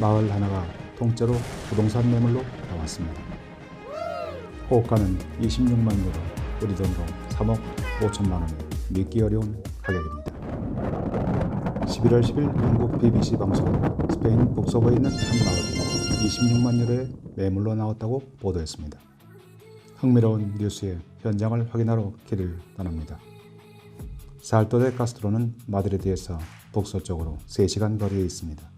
마을 하나가 통째로 부동산 매물로 나왔습니다. 호가는 26만 유로, 우리 돈으로 3억 5천만 원이 믿기 어려운 가격입니다. 11월 10일 영국 BBC 방송은 스페인 북서부에 있는 한 마을이 26만 유로의 매물로 나왔다고 보도했습니다. 흥미로운 뉴스의 현장을 확인하러 길을 떠납니다. 살토데 카스트로는 마드리드에서 북서쪽으로 3시간 거리에 있습니다.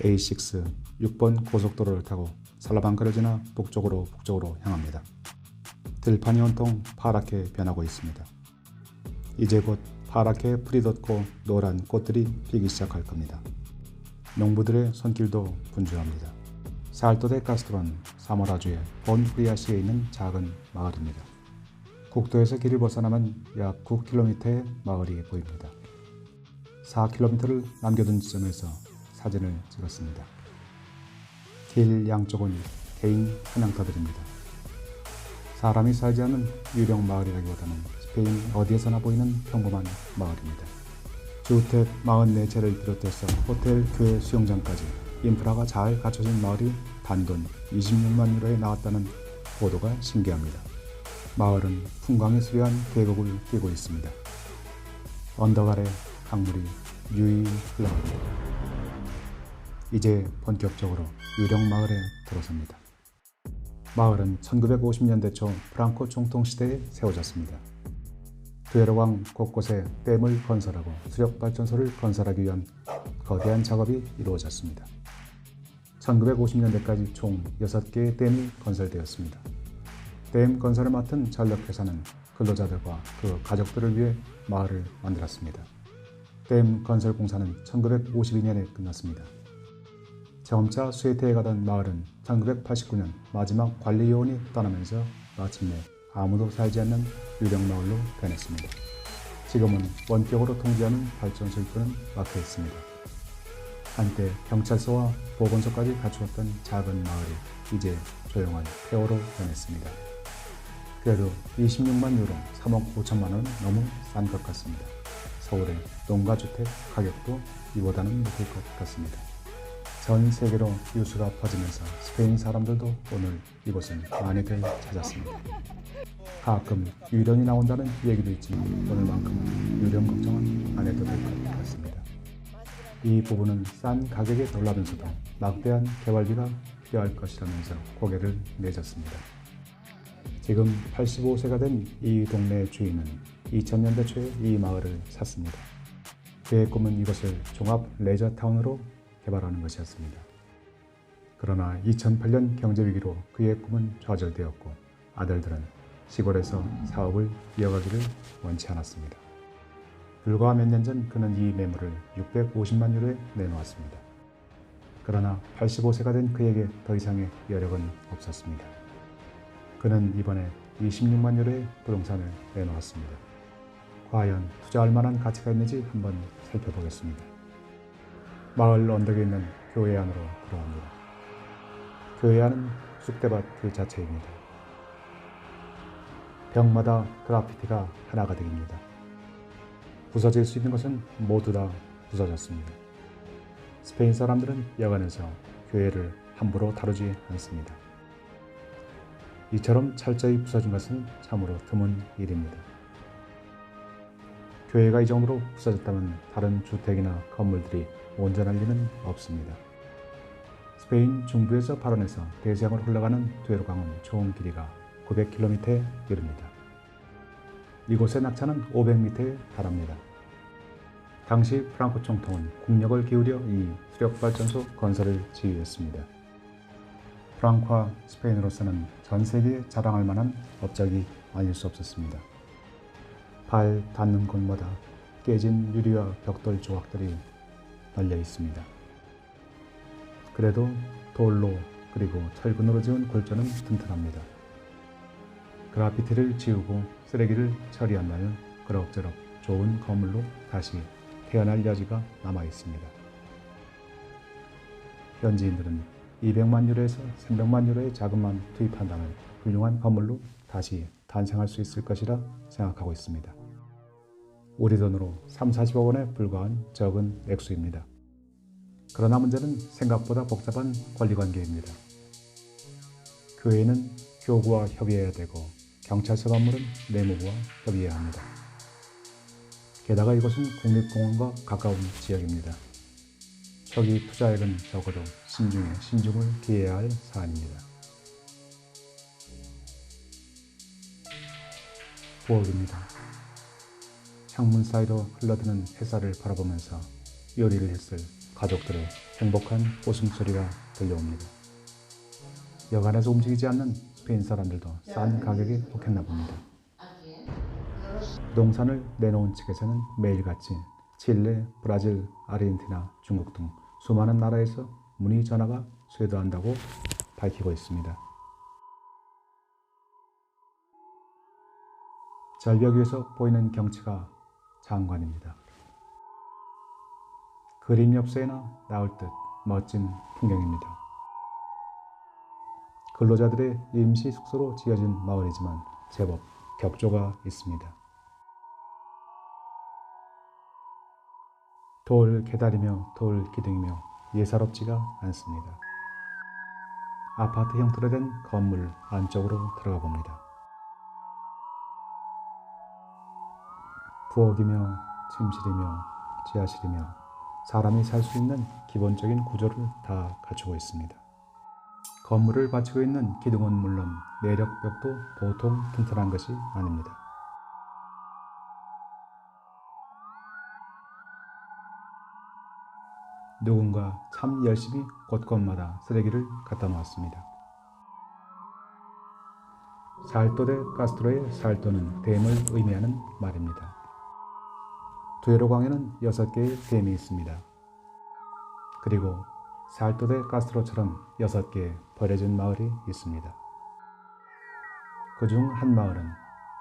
A6 6번 고속도로를 타고 살라방카를 지나 북쪽으로 북쪽으로 향합니다. 들판이 온통 파랗게 변하고 있습니다. 이제 곧 파랗게 풀이 돋고 노란 꽃들이 피기 시작할 겁니다. 농부들의 손길도 분주합니다. 살토데 카스트로는 사모라주의 본프리아시에 있는 작은 마을입니다. 국도에서 길을 벗어나면 약 9km의 마을이 보입니다. 4km를 남겨둔 지점에서 사진을 찍었습니다. 길 양쪽은 개인 한양터들입니다. 사람이 살지 않은 유령 마을이라기보다는 스페인 어디에서나 보이는 평범한 마을입니다. 주택 44채를 비롯해서 호텔, 교회, 수영장까지 인프라가 잘 갖춰진 마을이 단돈 26만 유로에 나왔다는 보도가 신기합니다. 마을은 풍광이 수려한 계곡을 끼고 있습니다. 언덕 아래 강물이 유유히 흘러갑니다. 이제 본격적으로 유령 마을에 들어섭니다. 마을은 1950년대 초 프랑코 총통 시대에 세워졌습니다. 두에로강 곳곳에 댐을 건설하고 수력 발전소를 건설하기 위한 거대한 작업이 이루어졌습니다. 1950년대까지 총 6개의 댐이 건설되었습니다. 댐 건설을 맡은 전력회사는 근로자들과 그 가족들을 위해 마을을 만들었습니다. 댐 건설 공사는 1952년에 끝났습니다. 점차 수혜태에 가던 마을은 1989년 마지막 관리 요원이 떠나면서 마침내 아무도 살지 않는 유령 마을로 변했습니다. 지금은 원격으로 통제하는 발전소 입구는 막혀 있습니다. 한때 경찰서와 보건소까지 갖추었던 작은 마을이 이제 조용한 폐허로 변했습니다. 그래도 26만 유로 3억 5천만 원 너무 싼 것 같습니다. 서울의 농가주택 가격도 이보다는 높을 것 같습니다. 전 세계로 뉴스가 퍼지면서 스페인 사람들도 오늘 이곳을 많이들 찾았습니다. 가끔 유령이 나온다는 얘기도 있지만 오늘만큼은 유령 걱정은 안 해도 될 것 같습니다. 이 부분은 싼 가격에 놀라면서도 막대한 개발비가 필요할 것이라면서 고개를 내졌습니다. 지금 85세가 된 이 동네 주인은 2000년대 초에 이 마을을 샀습니다. 그의 꿈은 이것을 종합 레저타운으로 개발하는 것이었습니다. 그러나 2008년 경제위기로 그의 꿈은 좌절되었고 아들들은 시골에서 사업을 이어가기를 원치 않았습니다. 불과 몇 년 전 그는 이 매물을 650만 유로에 내놓았습니다. 그러나 85세가 된 그에게 더 이상의 여력은 없었습니다. 그는 이번에 26만 유로의 부동산을 내놓았습니다. 과연 투자할 만한 가치가 있는지 한번 살펴보겠습니다. 마을 언덕에 있는 교회 안으로 들어갑니다. 교회 안은 쑥대밭 그 자체입니다. 벽마다 그라피티가 하나가 득입니다. 부서질 수 있는 것은 모두 다 부서졌습니다. 스페인 사람들은 여간에서 교회를 함부로 다루지 않습니다. 이처럼 철저히 부서진 것은 참으로 드문 일입니다. 교회가 이 정도로 부서졌다면 다른 주택이나 건물들이 온전할 리는 없습니다. 스페인 중부에서 발원해서 대서양으로 흘러가는 두에로강은 총 길이가 900km에 이릅니다. 이곳의 낙차는 500m에 달합니다. 당시 프랑코 총통은 국력을 기울여 이 수력발전소 건설을 지휘했습니다. 프랑코와 스페인으로서는 전 세계에 자랑할 만한 업적이 아닐 수 없었습니다. 발 닿는 곳마다 깨진 유리와 벽돌 조각들이 널려 있습니다. 그래도 돌로 그리고 철근으로 지은 골조는 튼튼합니다. 그라피티를 지우고 쓰레기를 처리한다면 그럭저럭 좋은 건물로 다시 태어날 여지가 남아 있습니다. 현지인들은 200만 유로에서 300만 유로의 자금만 투입한다면 훌륭한 건물로 다시 탄생할 수 있을 것이라 생각하고 있습니다. 우리 돈으로 3, 40억 원에 불과한 적은 액수입니다. 그러나 문제는 생각보다 복잡한 권리관계입니다. 교회는 교구와 협의해야 되고 경찰서 건물은 내무부와 협의해야 합니다. 게다가 이곳은 국립공원과 가까운 지역입니다. 초기 투자액은 적어도 신중에 신중을 기해야 할 사안입니다. 부엌입니다. 창문 사이로 흘러드는 햇살을 바라보면서 요리를 했을 가족들의 행복한 웃음소리가 들려옵니다. 여간에서 움직이지 않는 스페인 사람들도 싼 가격에 혹했나 봅니다. 부동산을 내놓은 측에서는 매일같이 칠레, 브라질, 아르헨티나, 중국 등 수많은 나라에서 문의 전화가 쇄도한다고 밝히고 있습니다. 절벽 위에서 보이는 경치가 장관입니다. 그림 엽서에나 나올 듯 멋진 풍경입니다. 근로자들의 임시 숙소로 지어진 마을이지만 제법 격조가 있습니다. 돌 계달이며 돌 기둥이며 예사롭지가 않습니다. 아파트 형태로 된 건물 안쪽으로 들어가 봅니다. 부엌이며 침실이며 지하실이며 사람이 살 수 있는 기본적인 구조를 다 갖추고 있습니다. 건물을 받치고 있는 기둥은 물론 내력벽도 보통 튼튼한 것이 아닙니다. 누군가 참 열심히 곳곳마다 쓰레기를 갖다 놓았습니다. 살토데 카스트로의 살토는 댐을 의미하는 말입니다. 두에로강에는 6개의 댐이 있습니다. 그리고 살토데 카스트로처럼 6개의 버려진 마을이 있습니다. 그 중 한 마을은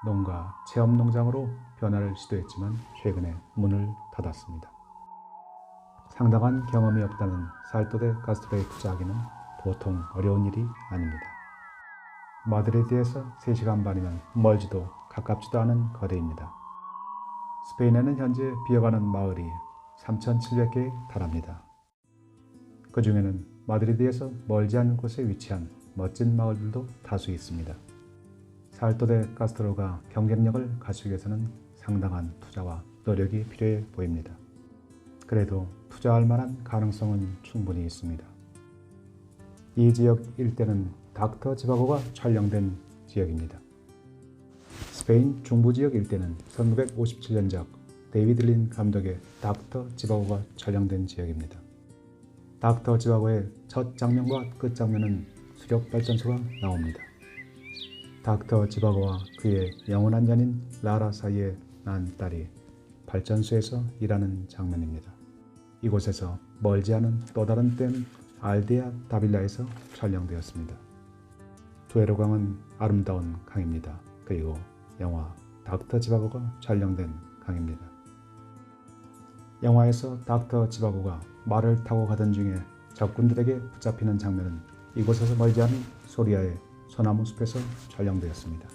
농가 체험 농장으로 변화를 시도했지만 최근에 문을 닫았습니다. 상당한 경험이 없다는 살토데 카스트로에 투자하기는 보통 어려운 일이 아닙니다. 마드리드에서 3시간 반이면 멀지도 가깝지도 않은 거리입니다. 스페인에는 현재 비어가는 마을이 3,700개에 달합니다. 그 중에는 마드리드에서 멀지 않은 곳에 위치한 멋진 마을들도 다수 있습니다. 살토데 카스트로가 경쟁력을 갖추기 위해서는 상당한 투자와 노력이 필요해 보입니다. 그래도 투자할 만한 가능성은 충분히 있습니다. 이 지역 일대는 닥터 지바고가 촬영된 지역입니다. 스페인 중부 지역 일대는 1957년작 데이비드 린 감독의 닥터 지바고가 촬영된 지역입니다. 닥터 지바고의 첫 장면과 끝 장면은 수력 발전소가 나옵니다. 닥터 지바고와 그의 영원한 연인 라라 사이에 난 딸이 발전소에서 일하는 장면입니다. 이곳에서 멀지 않은 또 다른 댐 알데아 다빌라에서 촬영되었습니다. 두에로강은 아름다운 강입니다. 그리고 영화 닥터 지바고가 촬영된 강입니다. 영화에서 닥터 지바고가 말을 타고 가던 중에 적군들에게 붙잡히는 장면은 이곳에서 멀지 않은 소리아의 소나무 숲에서 촬영되었습니다.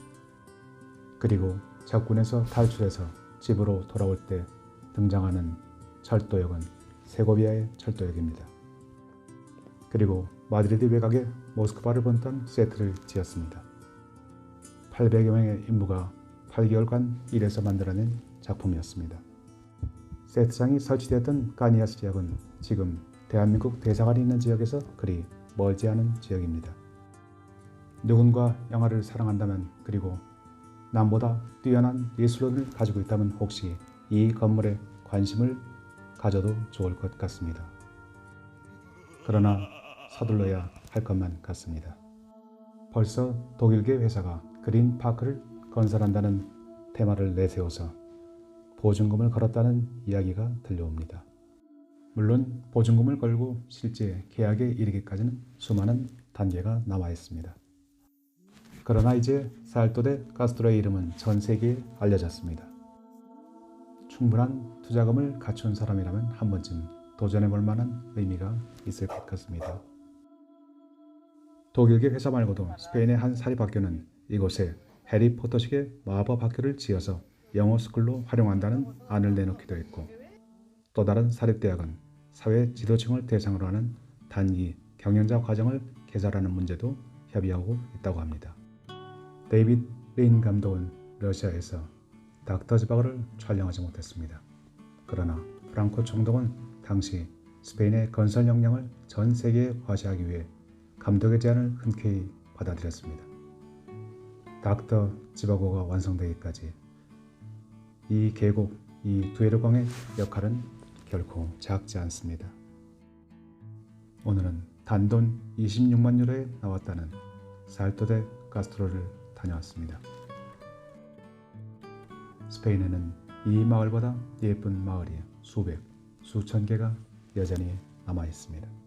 그리고 적군에서 탈출해서 집으로 돌아올 때 등장하는 철도역은 세고비아의 철도역입니다. 그리고 마드리드 외곽에 모스크바를 본떤 세트를 지었습니다. 800여 명의 인부가 8개월간 일해서 만들어낸 작품이었습니다. 세트장이 설치되었던 가니아스 지역은 지금 대한민국 대사관이 있는 지역에서 그리 멀지 않은 지역입니다. 누군가 영화를 사랑한다면 그리고 남보다 뛰어난 예술론을 가지고 있다면 혹시 이 건물에 관심을 가져도 좋을 것 같습니다. 그러나 서둘러야 할 것만 같습니다. 벌써 독일계 회사가 그린 파크를 건설한다는 테마를 내세워서 보증금을 걸었다는 이야기가 들려옵니다. 물론 보증금을 걸고 실제 계약에 이르기까지는 수많은 단계가 남아 있습니다. 그러나 이제 살토데 카스트로의 이름은 전 세계에 알려졌습니다. 충분한 투자금을 갖춘 사람이라면 한 번쯤 도전해 볼 만한 의미가 있을 것 같습니다. 독일계 회사 말고도 스페인의 한 사립학교는 이곳에 해리포터식의 마법 학교를 지어서 영어 스쿨로 활용한다는 안을 내놓기도 했고 또 다른 사립대학은 사회 지도층을 대상으로 하는 단기 경영자 과정을 개설하는 문제도 협의하고 있다고 합니다. 데이빗 린 감독은 러시아에서 닥터 지바그를 촬영하지 못했습니다. 그러나 프랑코 총독은 당시 스페인의 건설 역량을 전 세계에 과시하기 위해 감독의 제안을 흔쾌히 받아들였습니다. 닥터 지바고가 완성되기까지 이 계곡, 이 두에르강의 역할은 결코 작지 않습니다. 오늘은 단돈 26만 유로에 나왔다는 살토데 가스트로를 다녀왔습니다. 스페인에는 이 마을보다 예쁜 마을이 수백, 수천 개가 여전히 남아 있습니다.